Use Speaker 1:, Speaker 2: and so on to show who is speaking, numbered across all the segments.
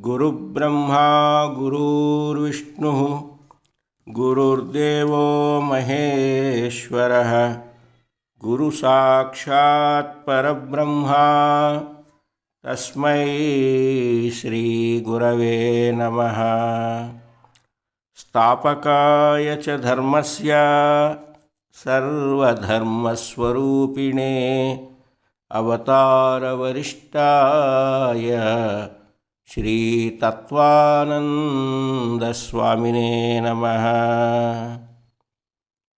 Speaker 1: गुरुब्रह्मा गुरुर्विष्णुः गुरुर्देवो महेश्वरः गुरुसाक्षात् परब्रह्मा। तस्मै श्रीगुरवे नमः। स्थापकाय च धर्मस्य सर्वधर्मस्वरूपिणे अवतारवरिष्ठाय శ్రీతత్వానందస్వామినే నమ.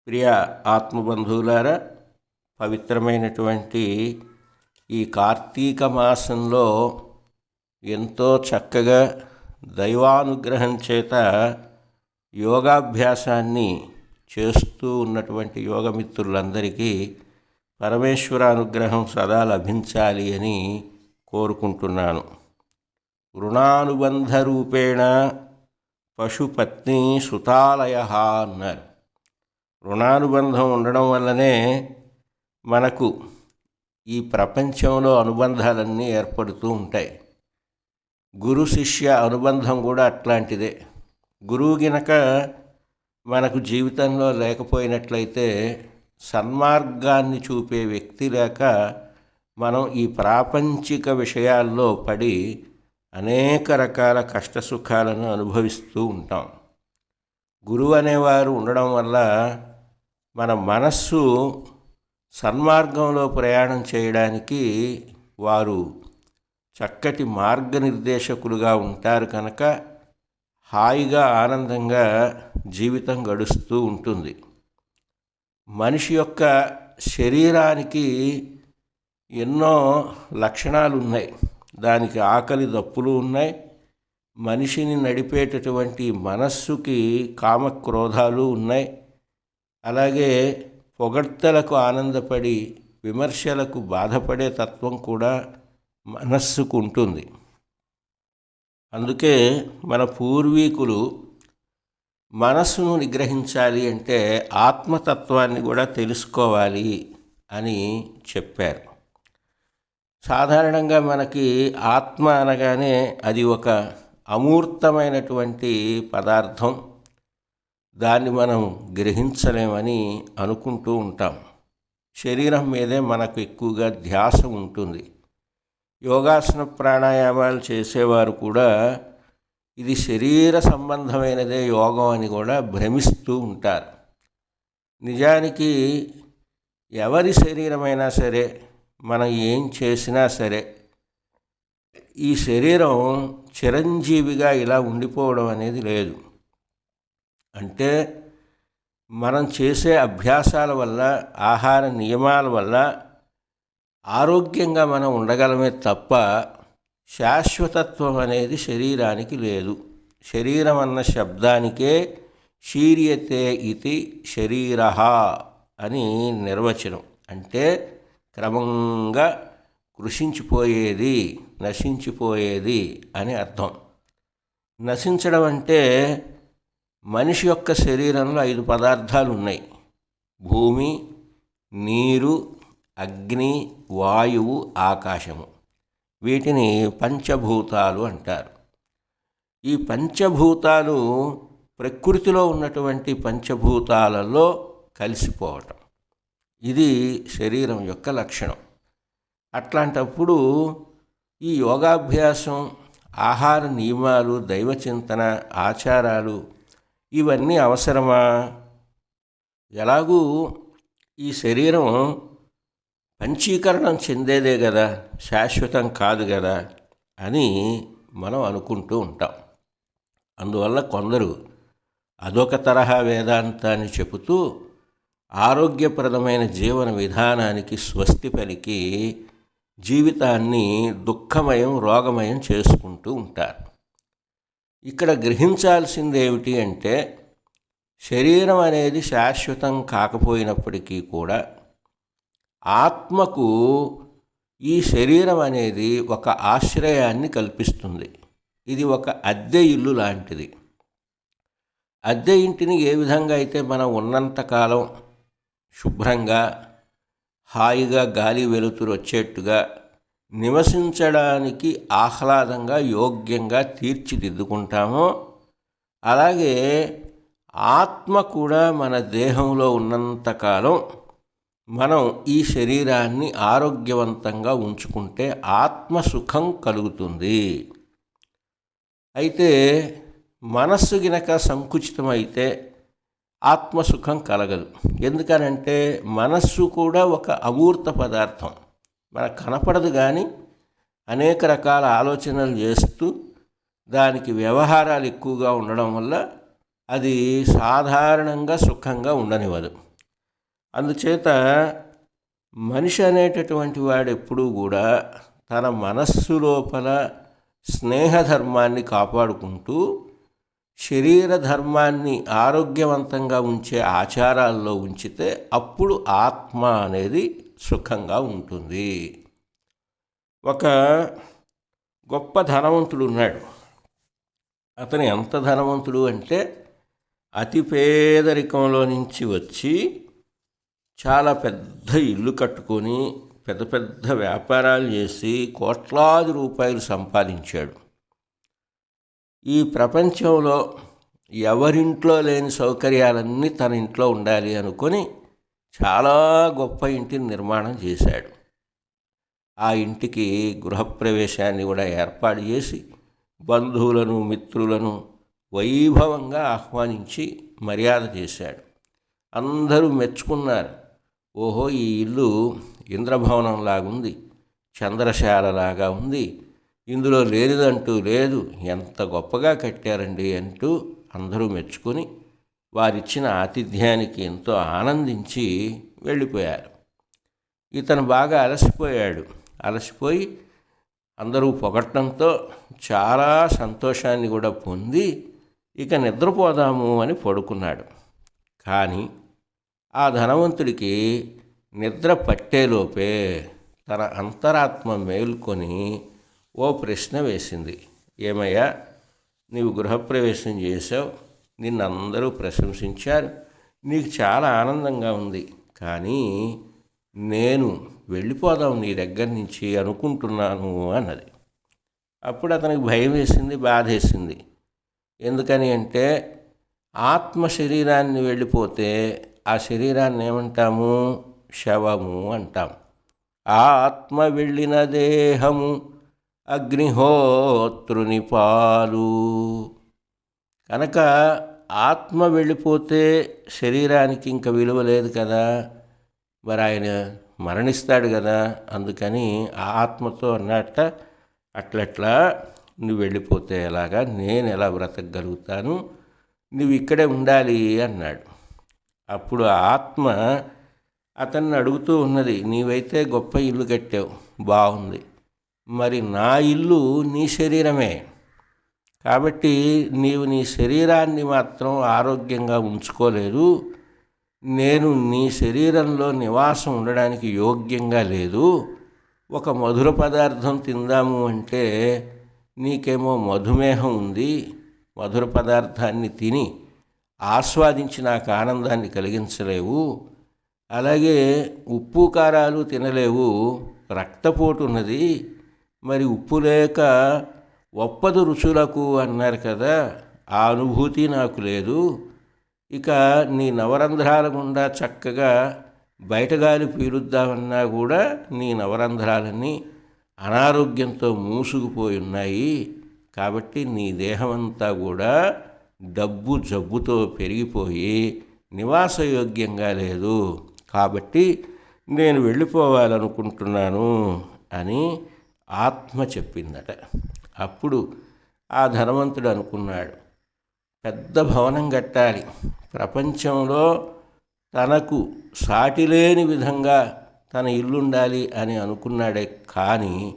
Speaker 1: ప్రియ ఆత్మబంధువులారా పవిత్రమైనటువంటి ఈ కార్తీక మాసంలో ఎంతో చక్కగా దైవానుగ్రహం చేత యోగాభ్యాసాన్ని చేస్తూ ఉన్నటువంటి యోగమిత్రులందరికీ పరమేశ్వర అనుగ్రహం సదా లభించాలి అని కోరుకుంటున్నాను. రుణానుబంధ రూపేణ పశుపత్ని సుతాలయ అన్నారు. రుణానుబంధం ఉండడం వల్లనే మనకు ఈ ప్రపంచంలో అనుబంధాలన్నీ ఏర్పడుతూ ఉంటాయి. గురు శిష్య అనుబంధం కూడా అట్లాంటిదే. గురువు గినక మనకు జీవితంలో లేకపోయినట్లయితే సన్మార్గాన్ని చూపే వ్యక్తి లేక మనం ఈ ప్రాపంచిక విషయాల్లో పడి అనేక రకాల కష్ట సుఖాలను అనుభవిస్తూ ఉంటాం. గురువు అనేవారు ఉండడం వల్ల మన మనస్సు సన్మార్గంలో ప్రయాణం చేయడానికి వారు చక్కటి మార్గనిర్దేశకులుగా ఉంటారు కనుక హాయిగా ఆనందంగా జీవితం గడుస్తూ ఉంటుంది. మనిషి యొక్క శరీరానికి ఎన్నో లక్షణాలు ఉన్నాయి దానికి ఆకలి దప్పులు ఉన్నాయి. మనిషిని నడిపేటటువంటి మనస్సుకి కామక్రోధాలు ఉన్నాయి. అలాగే పొగడ్తలకు ఆనందపడి విమర్శలకు బాధపడే తత్వం కూడా మనస్సుకు ఉంటుంది. అందుకే మన పూర్వీకులు మనస్సును నిగ్రహించాలి అంటే ఆత్మతత్వాన్ని కూడా తెలుసుకోవాలి అని చెప్పారు. సాధారణంగా మనకి ఆత్మ అనగానే అది ఒక అమూర్తమైనటువంటి పదార్థం. దాన్ని మనం గ్రహించలేమని అనుకుంటూ ఉంటాం. శరీరం మీదే మనకు ఎక్కువగా ధ్యాస ఉంటుంది. యోగాసన ప్రాణాయామాలు చేసేవారు కూడా ఇది శరీర సంబంధమైనదే యోగం అని కూడా భ్రమిస్తూ ఉంటారు. నిజానికి ఎవరి శరీరమైనా సరే మనం ఏం చేసినా సరే ఈ శరీరం చిరంజీవిగా ఇలా ఉండిపోవడం అనేది లేదు. అంటే మనం చేసే అభ్యాసాల వల్ల ఆహార నియమాల వల్ల ఆరోగ్యంగా మనం ఉండగలమే తప్ప శాశ్వతత్వం అనేది శరీరానికి లేదు. శరీరం అన్న శబ్దానికే శీర్యతే ఇది శరీర అని నిర్వచనం. అంటే క్రమంగా కృషించిపోయేది నశించిపోయేది అని అర్థం. నశించడం అంటే మనిషి యొక్క శరీరంలో ఐదు పదార్థాలు ఉన్నాయి భూమి నీరు అగ్ని వాయువు ఆకాశము. వీటిని పంచభూతాలు అంటారు. ఈ పంచభూతాలు ప్రకృతిలో ఉన్నటువంటి పంచభూతాలలో కలిసిపోవటం. ఇది శరీరం యొక్క లక్షణం. అట్లాంటప్పుడు ఈ యోగాభ్యాసం ఆహార నియమాలు దైవచింతన ఆచారాలు ఇవన్నీ అవసరమా? ఎలాగూ ఈ శరీరం పంచీకరణం చెందేదే కదా శాశ్వతం కాదు కదా అని మనం అనుకుంటూ ఉంటాం. అందువల్ల కొందరు అదొక తరహా వేదాంతాన్ని చెబుతూ ఆరోగ్యప్రదమైన జీవన విధానానికి స్వస్తి పలికి జీవితాన్ని దుఃఖమయం రోగమయం చేసుకుంటూ ఉంటారు. ఇక్కడ గ్రహించాల్సింది ఏమిటి అంటే శరీరం అనేది శాశ్వతం కాకపోయినప్పటికీ కూడా ఆత్మకు ఈ శరీరం అనేది ఒక ఆశ్రయాన్ని కల్పిస్తుంది. ఇది ఒక అద్దె ఇల్లు లాంటిది. అద్దె ఇంటిని ఏ విధంగా అయితే మనం ఉన్నంతకాలం శుభ్రంగా హాయిగా గాలి వెలుతురు వచ్చేట్టుగా నివసించడానికి ఆహ్లాదంగా యోగ్యంగా తీర్చిదిద్దుకుంటామో. అలాగే ఆత్మ కూడా మన దేహంలో ఉన్నంతకాలం మనం ఈ శరీరాన్ని ఆరోగ్యవంతంగా ఉంచుకుంటే ఆత్మ సుఖం కలుగుతుంది. అయితే మనస్సు గినక సంకుచితమైతే ఆత్మసుఖం కలగదు. ఎందుకనంటే మనస్సు కూడా ఒక అమూర్త పదార్థం. మనకు కనపడదు కానీ అనేక రకాల ఆలోచనలు చేస్తూ దానికి వ్యవహారాలు ఎక్కువగా ఉండడం వల్ల అది సాధారణంగా సుఖంగా ఉండనివ్వదు. అందుచేత మనిషి అనేటటువంటి వాడు ఎప్పుడూ కూడా తన మనస్సు లోపల స్నేహధర్మాన్ని కాపాడుకుంటూ శరీర ధర్మాన్ని ఆరోగ్యవంతంగా ఉంచే ఆచారాల్లో ఉంచితే అప్పుడు ఆత్మ అనేది సుఖంగా ఉంటుంది. ఒక గొప్ప ధనవంతుడు ఉన్నాడు. అతను ఎంత ధనవంతుడు అంటే అతి పేదరికంలో నుంచి వచ్చి చాలా పెద్ద ఇల్లు కట్టుకొని పెద్ద పెద్ద వ్యాపారాలు చేసి కోట్లాది రూపాయలు సంపాదించాడు. ఈ ప్రపంచంలో ఎవరింట్లో లేని సౌకర్యాలన్నీ తన ఇంట్లో ఉండాలి అనుకొని చాలా గొప్ప ఇంటిని నిర్మాణం చేశాడు. ఆ ఇంటికి గృహప్రవేశాన్ని కూడా ఏర్పాటు చేసి బంధువులను మిత్రులను వైభవంగా ఆహ్వానించి మర్యాద చేశాడు. అందరూ మెచ్చుకున్నారు. ఓహో ఈ ఇల్లు ఇంద్రభవనంలాగుంది చంద్రశాలలాగా ఉంది ఇందులో లేనిదంటూ లేదు. ఎంత గొప్పగా కట్టారండి అంటూ అందరూ మెచ్చుకొని వారిచ్చిన ఆతిథ్యానికి ఎంతో ఆనందించి వెళ్ళిపోయారు. ఇతను బాగా అలసిపోయాడు. అలసిపోయి అందరూ పొగట్టడంతో చాలా సంతోషాన్ని కూడా పొంది ఇక నిద్రపోదాము అని పడుకున్నాడు. కానీ ఆ ధనవంతుడికి నిద్ర పట్టేలోపే తన అంతరాత్మ మేల్కొని ఓ ప్రశ్న వేసింది. ఏమయ్యా నీవు గృహప్రవేశం చేసావు నిన్నందరూ ప్రశంసించారు నీకు చాలా ఆనందంగా ఉంది కానీ నేను వెళ్ళిపోదాం నీ దగ్గర నుంచి అనుకుంటున్నాను అన్నది. అప్పుడు అతనికి భయం వేసింది బాధ వేసింది. ఎందుకని అంటే ఆత్మ శరీరాన్ని వెళ్ళిపోతే ఆ శరీరాన్ని ఏమంటాము? శవము అంటాం. ఆ ఆత్మ వెళ్ళిన దేహము అగ్నిహోత్రుని పాలు. కనుక ఆత్మ వెళ్ళిపోతే శరీరానికి ఇంకా విలువ లేదు కదా. మరి ఆయన మరణిస్తాడు కదా. అందుకని ఆ ఆత్మతో అన్నట్ట అట్లట్లా నువ్వు వెళ్ళిపోతే ఎలాగా? నేను ఎలా బ్రతకగలుగుతాను? నువ్వు ఇక్కడే ఉండాలి అన్నాడు. అప్పుడు ఆత్మ అతన్ని అడుగుతూ ఉన్నది నీవైతే గొప్ప ఇల్లు కట్టావు బాగుంది. మరి నా ఇల్లు నీ శరీరమే. కాబట్టి నీవు నీ శరీరాన్ని మాత్రం ఆరోగ్యంగా ఉంచుకోలేదు. నేను నీ శరీరంలో నివాసం ఉండడానికి యోగ్యంగా లేదు. ఒక మధుర పదార్థం తిందాము అంటే నీకేమో మధుమేహం ఉంది. మధుర పదార్థాన్ని తిని ఆస్వాదించి నాకు ఆనందాన్ని కలిగించలేవు. అలాగే ఉప్పు కారాలు తినలేవు. రక్తపోటు ఉన్నది. మరి ఉప్పు లేక ఒప్పదు రుచులకు అన్నారు కదా ఆ అనుభూతి నాకు లేదు. ఇక నీ నవరంధ్రాల గుండా చక్కగా బయటగాలి పీలుద్దామన్నా కూడా నీ నవరంధ్రాలన్నీ అనారోగ్యంతో మూసుకుపోయి ఉన్నాయి. కాబట్టి నీ దేహమంతా కూడా డబ్బు జబ్బుతో పెరిగిపోయి నివాసయోగ్యంగా లేదు. కాబట్టి నేను వెళ్ళిపోవాలనుకుంటున్నాను అని ఆత్మ చెప్పిందట. అప్పుడు ఆ ధనవంతుడు అనుకున్నాడు పెద్ద భవనం కట్టాలి. ప్రపంచంలో తనకు సాటిలేని విధంగా తన ఇల్లు ఉండాలి అని అనుకున్నాడే. కానీ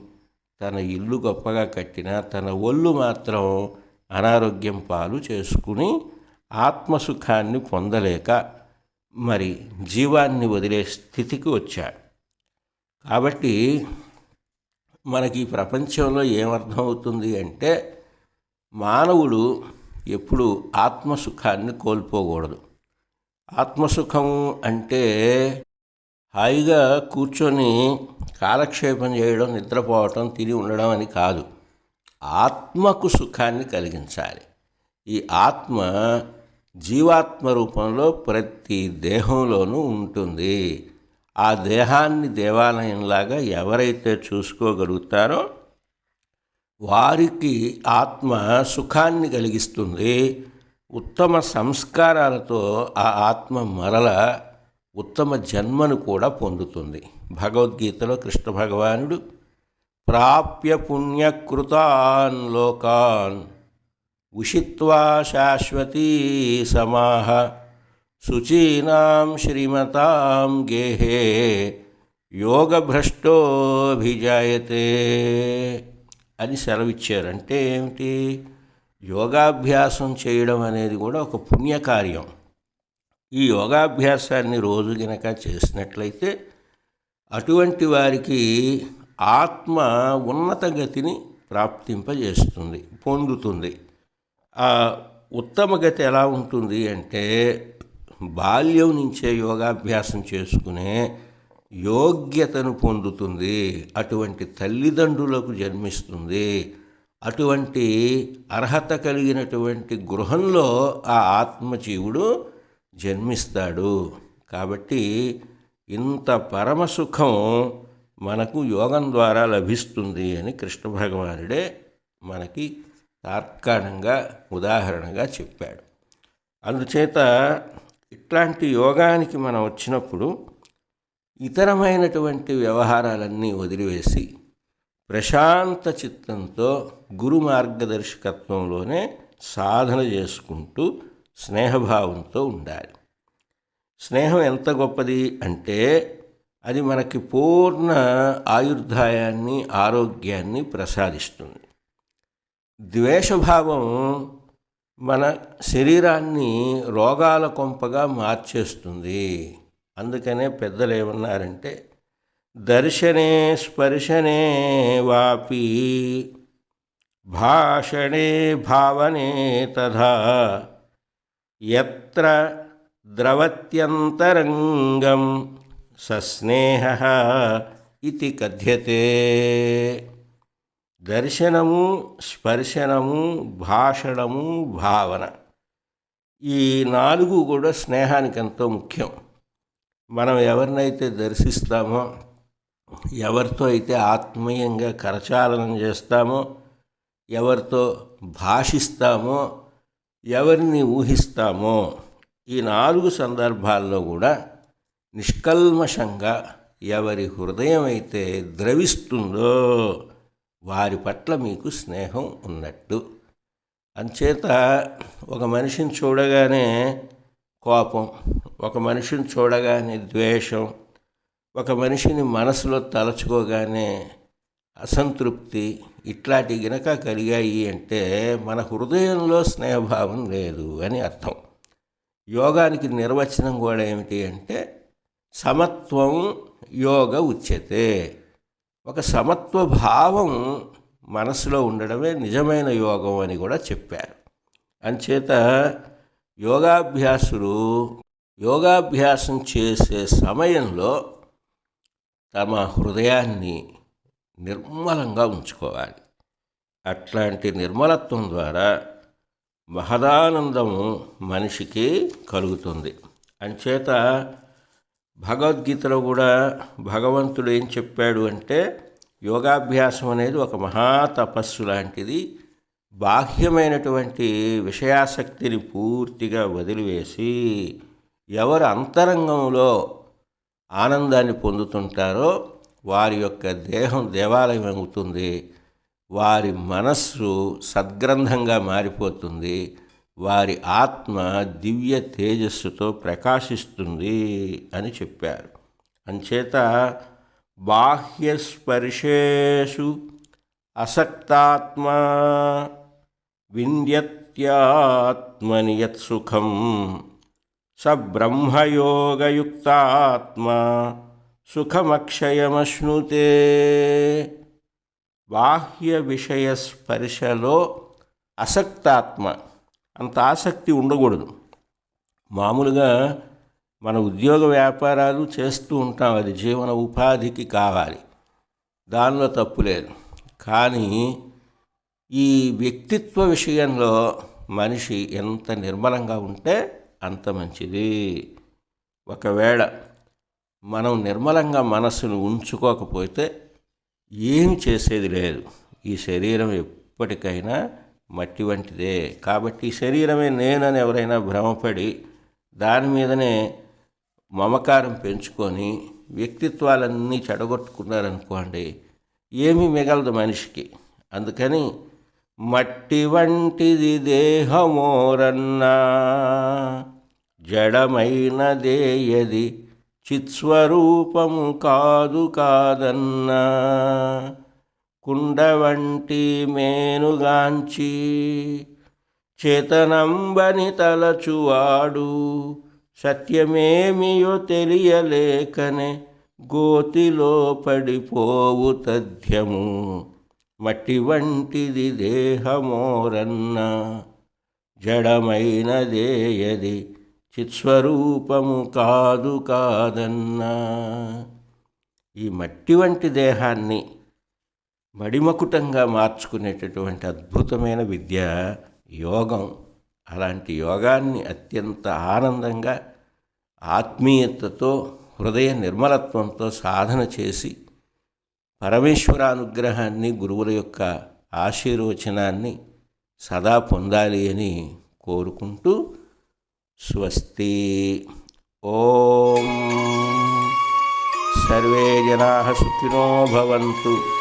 Speaker 1: తన ఇల్లు గొప్పగా కట్టిన తన ఒళ్ళు మాత్రం అనారోగ్యం పాలు చేసుకుని ఆత్మసుఖాన్ని పొందలేక మరి జీవాన్ని వదిలే స్థితికి వచ్చాడు. కాబట్టి మనకి ఈ ప్రపంచంలో ఏమర్థమవుతుంది అంటే మానవుడు ఎప్పుడు ఆత్మసుఖాన్ని కోల్పోకూడదు. ఆత్మసుఖం అంటే హాయిగా కూర్చొని కాలక్షేపం చేయడం నిద్రపోవటం తిని ఉండడం అని కాదు. ఆత్మకు సుఖాన్ని కలిగించాలి. ఈ ఆత్మ జీవాత్మ రూపంలో ప్రతి దేహంలోనూ ఉంటుంది. ఆ దేహాన్ని దేవాలయంలాగా ఎవరైతే చూసుకోగలుగుతారో వారికి ఆత్మ సుఖాన్ని కలిగిస్తుంది. ఉత్తమ సంస్కారాలతో ఆ ఆత్మ మరల ఉత్తమ జన్మను కూడా పొందుతుంది. భగవద్గీతలో కృష్ణ భగవానుడు ప్రాప్య పుణ్యకృతాన్ లోకాన్ ఉషిత్వా శాశ్వతీ సమాహ శుచీనాం శ్రీమతాం గేహే యోగభ్రష్టోభిజాయతే అని సెలవిచ్చారంటే ఏమిటి? యోగాభ్యాసం చేయడం అనేది కూడా ఒక పుణ్యకార్యం. ఈ యోగాభ్యాసాన్ని రోజు గనక చేసినట్లయితే అటువంటి వారికి ఆత్మ ఉన్నత గతిని ప్రాప్తింపజేస్తుంది పొందుతుంది. ఆ ఉత్తమ గతి ఎలా ఉంటుంది అంటే బాల్యం నుంచే యోగాభ్యాసం చేసుకునే యోగ్యతను పొందుతుంది. అటువంటి తల్లిదండ్రులకు జన్మిస్తుంది. అటువంటి అర్హత కలిగినటువంటి గృహంలో ఆ ఆత్మజీవుడు జన్మిస్తాడు. కాబట్టి ఇంత పరమసుఖం మనకు యోగం ద్వారా లభిస్తుంది అని కృష్ణ భగవానుడే మనకి తార్కాణంగా ఉదాహరణగా చెప్పాడు. అందుచేత ఇట్లాంటి యోగానికి మనం వచ్చినప్పుడు ఇతరమైనటువంటి వ్యవహారాలన్నీ వదిలివేసి ప్రశాంత చిత్తంతో గురు మార్గదర్శకత్వంలోనే సాధన చేసుకుంటూ స్నేహభావంతో ఉండాలి. స్నేహం ఎంత గొప్పది అంటే అది మనకి పూర్ణ ఆయుర్దాయాన్ని ఆరోగ్యాన్ని ప్రసాదిస్తుంది. ద్వేషభావం మన శరీరాన్ని రోగాల కొంపగా మార్చేస్తుంది. అందుకనే పెద్దలు ఏమన్నారంటే దర్శనే స్పర్శనే వాపి భాషణే భావనే తథా ఎత్ర ద్రవత్యంతరంగం సస్నేహ ఇది కథ్యతే. దర్శనము స్పర్శనము భాషణము భావన. ఈ నాలుగు కూడా స్నేహానికి ఎంతో ముఖ్యం. మనం ఎవరినైతే దర్శిస్తామో ఎవరితో అయితే ఆత్మీయంగా కరచాలనం చేస్తామో ఎవరితో భాషిస్తామో ఎవరిని ఊహిస్తామో ఈ నాలుగు సందర్భాల్లో కూడా నిష్కల్మషంగా ఎవరి హృదయం అయితే ద్రవిస్తుందో వారి పట్ల మీకు స్నేహం ఉన్నట్టు. అంచేత ఒక మనిషిని చూడగానే కోపం ఒక మనిషిని చూడగానే ద్వేషం ఒక మనిషిని మనసులో తలచుకోగానే అసంతృప్తి ఇట్లాంటి గినక కలిగాయి అంటే మన హృదయంలో స్నేహభావం లేదు అని అర్థం. యోగానికి నిర్వచనం కూడా ఏమిటి అంటే సమత్వం యోగ ఉచ్యతే. ఒక సమత్వ భావం మనసులో ఉండడమే నిజమైన యోగం అని కూడా చెప్పారు. అంచేత యోగాభ్యాసులు యోగాభ్యాసం చేసే సమయంలో తమ హృదయాన్ని నిర్మలంగా ఉంచుకోవాలి. అట్లాంటి నిర్మలత్వం ద్వారా మహదానందము మనిషికి కలుగుతుంది. అంచేత భగవద్గీతలో కూడా భగవంతుడు ఏం చెప్పాడు అంటే యోగాభ్యాసం అనేది ఒక మహా తపస్సు లాంటిది. బాహ్యమైనటువంటి విషయాసక్తిని పూర్తిగా వదిలివేసి ఎవరు అంతరంగంలో ఆనందాన్ని పొందుతుంటారో వారి యొక్క దేహం దేవాలయం అవుతుంది. వారి మనస్సు సద్గ్రంథంగా మారిపోతుంది. వారి ఆత్మ దివ్య తేజస్సుతో ప్రకాశిస్తుంది అని చెప్పారు. అంచేత బాహ్యస్పర్శేషు అసక్తాత్మా వింద్యత్యాత్మని యత్సుఖం స బ్రహ్మయోగయుక్తాత్మ సుఖమక్షయమశ్నుతే. బాహ్య విషయ స్పర్శలో అసక్తాత్మ అంత ఆసక్తి ఉండకూడదు. మామూలుగా మన ఉద్యోగ వ్యాపారాలు చేస్తూ ఉంటాం. అది జీవన ఉపాధికి కావాలి. దానిలో తప్పు లేదు. కానీ ఈ వ్యక్తిత్వ విషయంలో మనిషి ఎంత నిర్మలంగా ఉంటే అంత మంచిది. ఒకవేళ మనం నిర్మలంగా మనస్సును ఉంచుకోకపోతే ఏం చేసేది లేదు. ఈ శరీరం ఎప్పటికైనా మట్టి వంటిదే. కాబట్టి శరీరమే నేనని ఎవరైనా భ్రమపడి దాని మీదనే మమకారం పెంచుకొని వ్యక్తిత్వాలన్నీ చెడగొట్టుకున్నారనుకోండి ఏమీ మిగలదు మనిషికి. అందుకని మట్టి వంటిది దేహమోరన్నా జడమైన దేయది చిత్స్వరూపము కాదు కాదన్నా. కుండ వంటి మేనుగాంచి చేతనంబని తలచువాడు సత్యమేమియో తెలియలేకనే గోతిలో పడిపోవు తథ్యము. మట్టి వంటిది దేహమోరన్న జడమైనదేయది చిత్స్వరూపము కాదు కాదన్నా. ఈ మట్టి వంటి దేహాన్ని మడిమకుటంగా మార్చుకునేటటువంటి అద్భుతమైన విద్య యోగం. అలాంటి యోగాన్ని అత్యంత ఆనందంగా ఆత్మీయతతో హృదయ నిర్మలత్వంతో సాధన చేసి పరమేశ్వర అనుగ్రహాన్ని గురువుల యొక్క ఆశీర్వచనాన్ని సదా పొందాలి అని కోరుకుంటూ స్వస్తి. ఓం. సర్వే జనా సుఖినో భవంతు.